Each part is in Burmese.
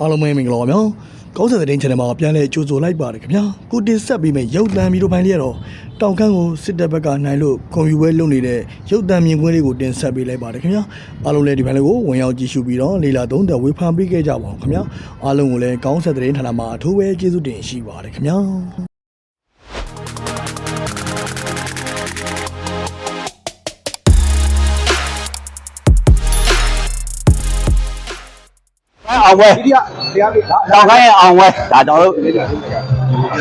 အားလုံးပဲမင်္ဂလာပါဗျာကောင်းစံတဲ့ channel မှာပြန်လည်ကြိုဆိုလိုက်ပါတယ်ခင်ဗျာကိုတင်ဆက်ပေးမယ့်ရုပ်သံဗီဒီယိုပိုင်းလေးကတော့တောင်ခမ်းကိုစစ်တပ်ဘက်ကနိုင်လို့ကွန်ပျူတာလုပ်နေတဲ့ရုပ်သံမြင်ကွင်းလေးကိုတင်ဆက်ပေးလိုက်ပါတယ်ခင်ဗျာအားလုံးလည်းဒီပိုင်းလေးကိုဝင်ရောက်ကြည့်ရှုပြီးတော့လေလာသုံးသက်ဝေဖန်ပေးခဲ့ကြပါအောင်ခင်ဗျာအားလုံးကိုလည်းကောင်းစံတဲ့ဌာနမှာအထူးပဲကျေးဇူးတင်ရှိပါတယ်ခင်ဗျာ အောင်ပွဲဒီကတရားပြတာတောင်ခိုင်းရဲ့အောင်ပွဲဒါကျွန်တော်တို့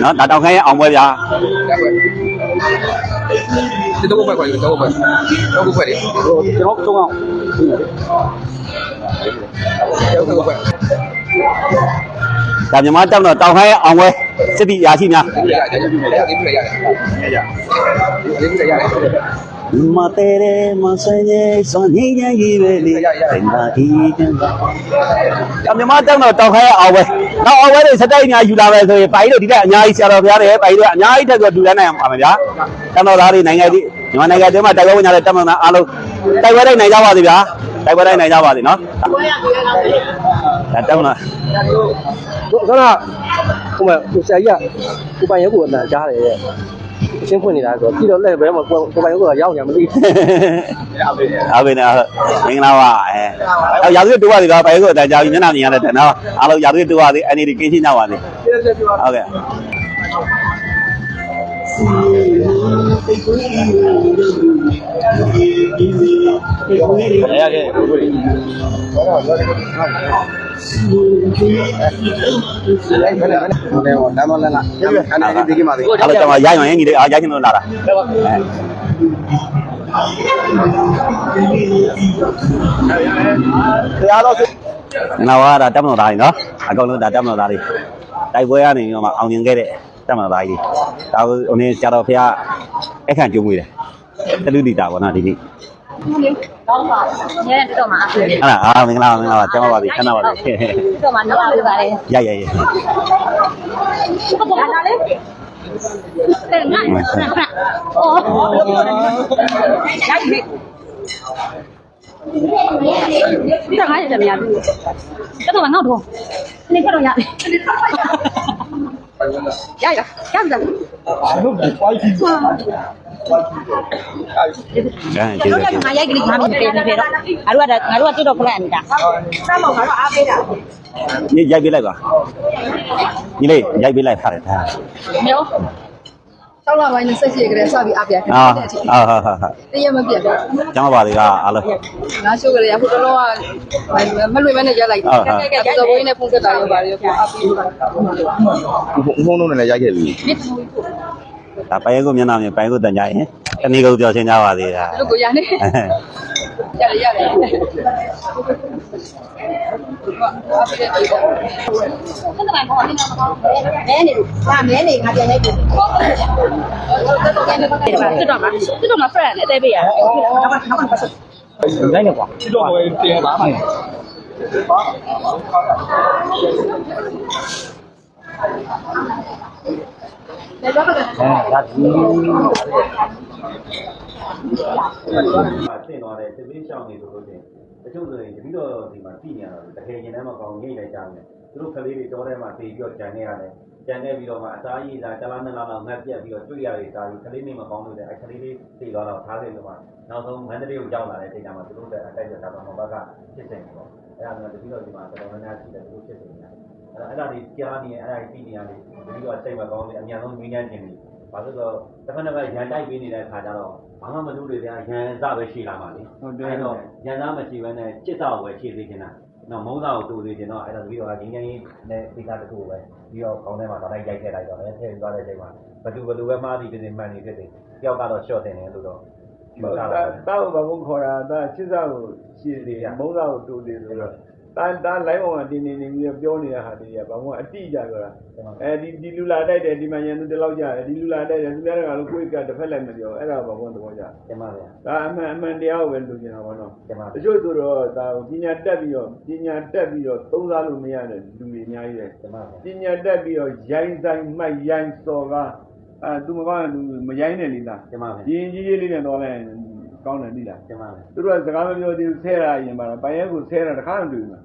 နော်ဒါတောင်ခိုင်းရဲ့အောင်ပွဲဗျာဒီတော့ဘက်ကွာဒီတော့ဘက်တော့ဘက်လေဟိုကျွန်တော်သုံးအောင်တော့ဘက်ဒါမြန်မာတောင်တော့တောင်ခိုင်းရဲ့အောင်ပွဲစစ်တီရာရှိများဒီရတယ်ဒီရတယ်ဒီရတယ်ဒီရတယ်မတဲရဲမဆိုင်ရဲ့စွန်ညင်ရင်ကြီး ပဲလေတင်ပါဤတင်ပါဒါမြန်မာတောင်တော့တောင်ခိုင်းရဲ့အောင်ပွဲနောက်အောင်ပွဲတွေစတိုက်အများယူလာပဲဆိုရင်ပိုင်တို့ဒီကအများကြီးဆရာတော်ဘုရားတွေပိုင်တို့အများကြီးထက်ဆိုတူတန်းနိုင်ပါမယ်ဗျာတောင်တော်သားတွေနိုင်ငံဒီမြန်မာနိုင်ငံတွေမှာတိုက်ပွဲဝင်ကြတဲ့တပ်မတော်အားလုံးတိုက်ပွဲတိုင်းနိုင်ကြပါစေဗျာတိုက်ပွဲတိုင်းနိုင်ကြပါစေနော်ဒါတောင်လားတို့ကဟိုမှာကိုဆရာကြီးကကိုပိုင်ရုပ်ကိုအတန်ကြားတယ် ရဲ့အရှင်းဖွင့်နေတာဆိုတော့ပြီးတော့လက်ဘဲမှာကိုပိုင်ရုပ်ကရောက်ညာမသိဘူးဟုတ်ပြီနော်မင်္ဂလာပါအဲအဲရာသွေးတိုးပါသေးတော့ဘယ်ကိုအတန်ကြာပြီမျက်နှာမြင်ရတဲ့တန်နော်အားလုံးရာသွေးတိုးပါသေးအနေဒီကင်းရှင်းကြပါသေးဟုတ်ကဲ့ရခဲ့အဲ့ဘယ်လဲဘယ်လဲလမ်းမလမ်းလားအဲ့ဒီဒီကမှာဒီ အားလုံးကျွန်တော်ရိုက်မှရင်ညီလေးအားရိုက်ချင်လို့လာတာတရားတော်မင်္ဂလာပါဒါတက်မတော်သားကြီးနော်အကောင်လုံးဒါတက်မတော်သားကြီးတိုက်ပွဲကနေပြီးတော့မှအောင်မြင်ခဲ့တဲ့တက်မတော်သားကြီးဒါဟိုနေဆရာတော်ဖះအခန့်ကျုံးမွေးတယ်တလူတီတာပေါ့နော်ဒီနေ့ကောင်းပါညနေတော့မှာ အခုအဲ့ဒါအာမင်္ဂလာမင်္ဂလာပါကျမ်းပါပါပြီခဏပါပြီတော့မှာတော့ပြပါတယ်ရရရဟုတ်ကဲ့ဒါလေးတဲ့ငါ့အော်ရိုက်နေဒါငါ့ရဲ့မြန်ပြီတော့ငါတော့နေကတော့ရရရရရအဲရကျေးဇူးတို့ ကျေးဇူးကငါရိုက်ကလေးငါမပြေနေပြေတော့ငါတို့ကငါတို့ကတိတော့ဖလိုက်နေတာစမ်းမငါတို့အားပေးတာညီရိုက်ပေးလိုက်ပါညီလေးရိုက်ပေးလိုက်ဖားတယ်ဒါမျိုးတောက်လာပိုင်းနဲ့ဆက်ရှိကြတဲ့စပြီးအပြတ်ခအာတဲ့အချိန်အာဟာဟာဟာတရက်မပြတ်တော့ကျမ်းပါပါလေကအားလုံးငါရှိုးကြရဟိုတော့ကမလွေမနဲ့ရက်လိုက်တယ်တော့ဘိုးနဲ့ဖုန်းဆက်တာရောပါရောအပီးပါဖုန်းလုံးနဲ့လည်းရိုက်ခဲ့ပြီ ဒါပိုင်ကိုမျက်နှာမြင်ပိုင်ကိုတန်ကြရင်တနေ့ကုန်ပြောချင်းကြပါသေးတာလူကိုရနေရတယ်ရတယ်အပီးနဲ့ဒီတော့ဆက်တယ်ကောင်းနေတော့မဲနေလို့ငါမဲနေငါပြန်ရိုက်ပြီတက်တော့မှာတက်တော့မှာ friend နဲ့အသေးပေးရတယ်နောက်နောက်နောက်ပတ်စနိုင်နေကွာဒီတော့ပဲတင်ပါမယ် အဲဒါဒီမှာဆင့်သွားတဲ့စစ်ပေးရှောင်းနေလို့လို့ချင်းတချို့ဆိုရင်တပိတော့ဒီမှာပြည်နေရတာတကယ်ရင်ထဲမှာကောင်းငိတ်လိုက်ကြတယ်သူတို့ကလေးတွေတောထဲမှာတည်ပြီးတော့ကြံနေရတယ်ကြံနေပြီးတော့မှအသားရည်သာတလားနှစ်လားလောက်ငတ်ပြက်ပြီးတော့တွေ့ရတယ်ဒါပြီးကလေးနေမကောင်းလို့တဲ့အဲကလေးလေးတည်သွားတော့ထားတယ်လို့မှနောက်ဆုံးမန္တလေးကိုရောက်လာတဲ့ချိန်မှာသူတို့တဲ့အတိုက်ရတာတော့ဘက်ကဖြစ်နေပေါ့အဲဒါမျိုးတပိတော့ဒီမှာတော်တော်များများရှိတယ်သူတို့ဖြစ်နေတ ယ်အဲ့ဒါအဲ့ဒါဒီကြားနေအဲ့ဒါပြီးနေရတယ်တပိတော့စိတ်မကောင်းလေအများဆုံးငင်းညမ်းခြင်းတွေဘာလို့ဆိုတော့တစ်ဖက်တစ်ဖက်ရန်တိုက်ပေးနေတဲ့ခါကျတော့ဘာမှမလုပ်တွေပြန်ရန်စပဲရှိလာမှာလေဟုတ်တယ်အဲ့တော့ရန်သားမရှိဘဲနဲ့จิตစာကိုပဲရှိသေးနေတာနော်မုန်းစာကိုတူသေးတယ်နော်အဲ့ဒါတပိတော့ငင်းညမ်းရေးနဲ့ဒီကတခုပဲပြီးတော့ခေါင်းထဲမှာတော့လိုက်ရိုက်ထည့်လိုက်တော့လည်းထည့်သွားတဲ့အချိန်မှာဘယ်သူဘယ်သူပဲမှားသည်ဖြစ်နေမှန်နေဖြစ်တယ်တယောက်ကတော့ short တင်တယ်လို့တော့ပြောတာပါတာကိုဘာလို့ခေါ်တာတာချစ်စားကိုရှည်သေးမုန်းစားကိုတူသေးဆိုတော့ တာတာလိုင်းအောင်ကတင်းနေနေပြီးပြောနေတဲ့ဟာတွေကဘာမှအတိအကျပြောတာအဲဒီဒီလူလာတိုက်တယ်ဒီမှာရန်သူတလောက်ကြတယ်ဒီလူလာတိုက်တယ်သူများကလည်းကိုယ်ကတစ်ဖက်လိုက်မပြောအဲ့ဒါဘာမှသဘောကျတင်ပါဗျာဒါအမှန်အမှန်တရားကိုပဲလူကျင်တာပေါ့နော်တင်ပါတချို့ဆိုတော့ဒါကိုပညာတက်ပြီးတော့ပညာတက်ပြီးတော့သုံးစားလို့မရတဲ့လူတွေအများကြီးတယ်တင်ပါဗျာပညာတက်ပြီးတော့ရိုင်းဆိုင်မှတ်ရိုင်းစော်ကားအဲသူမကောင်းရင်သူမရိုင်းနဲ့လေလားတင်ပါဗျာရင်ကြီးကြီးလေးနဲ့တော့လဲကောင်းတယ်ပြီလားတင်ပါဗျာသူတို့ကစကားမပြောသေးဘူးဆဲတာအရင်ပါတော့ပိုင်ရဲကိုဆဲတာတစ်ခါမှတွေ့မှာ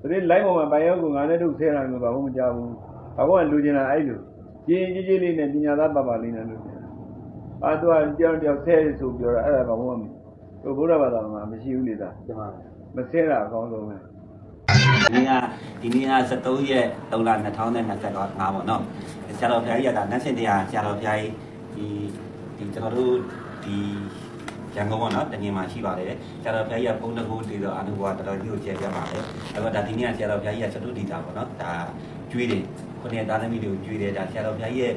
ဒီလိုင်းပေါ်မှာဘိုင်ယောကိုငါနဲ့တို့ဆဲတာမျိုးဘာမှမကြောက်ဘူးဘာမှလူကျင်တာအဲ့လိုကြီးကြီးကြီးလေးနဲ့ပညာသားပါပါလေးနဲ့လူကျင်အာသူကကြောင်ကြောင်ဆဲဆိုပြောတာအဲ့ဒါဘာမှမဟုတ်ဘုရားဘာသာမှာမရှိဘူးလေသားကျမမဆဲတာအကောင်းဆုံးပဲဒီနေ့ကဒီနေ့က73ရက်3လ2025ပေါ့နော်ဆရာတော်ဘုရားကြီးကဒါနတ်စင်တရားဆရာတော်ဘုရားကြီးဒီဒီကျွန်တော်တို့ဒီ ရန်ကုန်ပေါ့နော်တငင်မှာရှိပါတယ်ဆရာတော်ဘုရားကြီးကပုံတကူတည်တော့အနုဘောတော်တော်ကြီးကိုကျေပြပါတယ်အဲ့တော့ဒါဒီနေ့ကဆရာတော်ဘုရားကြီးကသတုဒီတာပေါ့နော်ဒါကျွေးတယ်ခုနှစ်သားသမီးတွေကိုကျွေးတယ်ဒါဆရာတော်ဘုရားကြီးရဲ့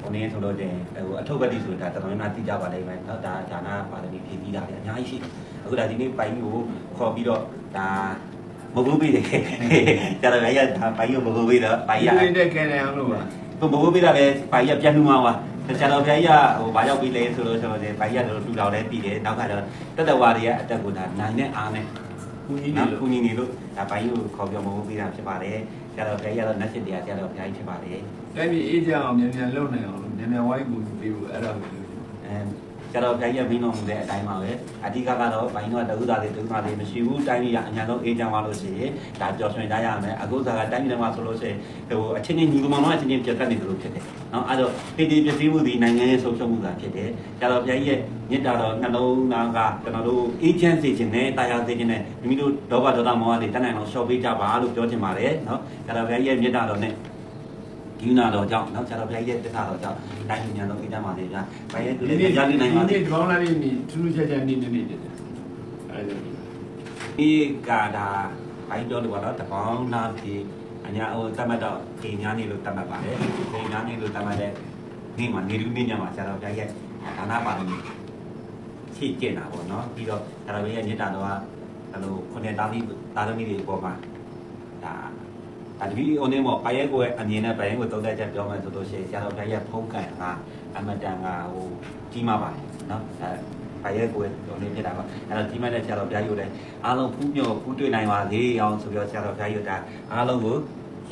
ဟိုနေဆိုလို့တင်ဟိုအထုပ်ပတိဆိုတာတော်တော်များများသိကြပါလိမ့်မယ်နော်ဒါဒါနာပါရမီဖြည့်ပြီးတာလေအများကြီးရှိတယ်အခုဒါဒီနေ့ပိုင်ကိုခေါ်ပြီးတော့ဒါမဟုတ်ဘူးလေကျတော့လည်းရတာပိုင်ရမဟုတ်ဘူးတော့ပိုင်ရဒီနေ့ခဲနေအောင်လို့ပါဘမဟုတ်ဘူးတာလည်းပိုင်ရပြန်လူမှာပါ ကျတော့ဘုရားကြီးကဟိုဘာရောက်ပြီးလဲဆိုလို့ဆိုတော့ပိုင်ရတော့တူတော်လည်းပြီးတယ်နောက်ကတော့တတဝါတွေကအတက်ကိုဒါနိုင်နဲ့အားနဲ့ကူညီနေနော်လို့ကုညီနေလို့ဒါပိုင်ကိုခေါ်ပြောမဟုတ်ဘူးတာဖြစ်ပါတယ်ကျတော့ဘုရားကြီးကတော့နတ်စစ်တရားကျတော့ဘုရားကြီးဖြစ်ပါတယ်တိုင်းပြည်အေးချမ်းအောင်မြန်မြန်လုပ်နိုင်အောင်လို့မြန်မြန်ဝိုင်းကူညီပေးဖို့အဲ့ဒါကိုလု ပ်အဲကျတော့ဘုရားကြီးကမင်းတော်မူတဲ့အတိုင်းပါပဲအဓိကကတော့ဘိုင်းတော့တဥသားလေးတဥသားလေးမရှိဘူးတိုင်းပြည်ကအညာဆုံးအေးချမ်းသွားလို့ရှိရင်ဒါပျော်ရွှင်ကြရမယ်အခုကတိုင်းပြည်ထဲမှာဆိုလို့ရှိရင်ဟိုအချင်းချင်းညီကောင်မောင်အချင်းချင်းပြတ်တတ်နေသလိုဖြစ်တယ်နော်အဲ့တော့ဒီဒီပြည့်စည်မှုဒီနိုင်ငံရဲ့ဆုံးရှုံးမှုသာဖြစ်တယ်ကျတော့ဘုရားကြီးရဲ့မြစ်တာတော်နှလုံးသားကကျွန်တော်တို့အေးချမ်းစေခြင်းနဲ့တရားစေခြင်းနဲ့မိမိတို့ဒေါဘဒေါသမောဟတွေတတ်နိုင်အောင်ရှော့ပေးကြပါလို့ပြောချင်ပါတယ်နော်ကျတော့ဘုရားကြီးရဲ့မြစ်တာတော်နဲ့ ဒီနာတော်ကြောင့်နောက်ကျတော့ဘုရားကြီးရဲ့တက္ကတော်ကြောင့်တိုင်းပြည်ညာတော်အေးချမ်းပါစေဗျာ။ဘာရဲ့သူဒီလေးနေ့ကြားနေနိုင်ပါစေဒီနေ့ဒီကောင်းလာနေပြီထူးထူးခြားခြားနေနေနေတယ်အဲ့ဒါ။ဒီကာတာဘိုင်းတော်လို့ကတော့တပေါင်းလာပြီးအညာဟိုတမတ်တော့ခေညာနေလို့တမတ်ပါတယ်။ခေညာနေလို့တမတ်တဲ့နေ့မှာနေလူနေညမှာကျတော့ဘုရားရဲ့ဒါနာပါလို့ဖြည့်ကျင်တာပေါ့နော်။ပြီးတော့ဒါတော်ရဲ့ညတာတော်ကအဲ့လိုခုနှစ်သားသမီးသားသမီးတွေပေါ်မှာဒါ ဒါဒီအိုနေမောပါရဲကိုအမြင်နဲ့ပါရဲကိုတုံးတဲ့ချက်ပြောမယ်ဆိုလို့ရှိရင်ဆရာတော်ဘုရားရဲ့ဖုံးကန်ကအမတန်ကဟိုကြီးမားပါတယ်နော်အဲပါရဲကိုတော်နေဖြစ်တာပါအဲ့တော့ကြီးမားတဲ့ဆရာတော်ဘုရားယူတယ်အားလုံးဖူးမြော်ဖူးတွေ့နိုင်ပါလေအောင်ဆိုပြီးတော့ဆရာတော်ဘုရားယူတာအားလုံးကို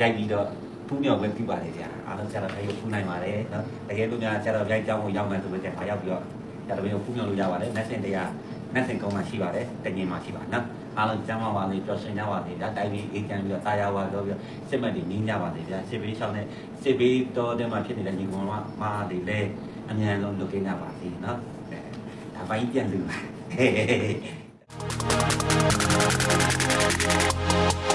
ရိုက်ပြီးတော့ဖူးမြော်ဝဲပြပါလေဆရာအားလုံးဆရာတော်ဘုရားယူဖူးနိုင်ပါတယ်နော်တကယ်လို့များဆရာတော်ဘုရားကြောင်းကိုရောက်မယ်ဆိုလို့ကျတော့ရောက်ပြီးတော့ဆရာတော်ဘုရားဖူးမြော်လို့ရပါတယ်နတ်စင်တရားနတ်စင်ကုန်းမှာရှိပါတယ်တငင်မှာရှိပါနော် အားလုံးကျမ်းမာပါလေပျော်ရွှင်ကြပါလေဒါတိုင်းပြီးအေးချမ်းပြီးတော့တာယာဝါတော့ပြီးတော့စစ်မှတ်တွေနင်းကြပါလေဗျာစစ်ဘေးရှောင်းတဲ့စစ်ဘေးတော်တဲ့မှာဖြစ်နေတဲ့ညီကောင်မမားတွေလည်းအမြန်ဆုံးလွတ်ကင်းကြပါစေနော်ဒါပိုင်းပြန်လူပါဟေး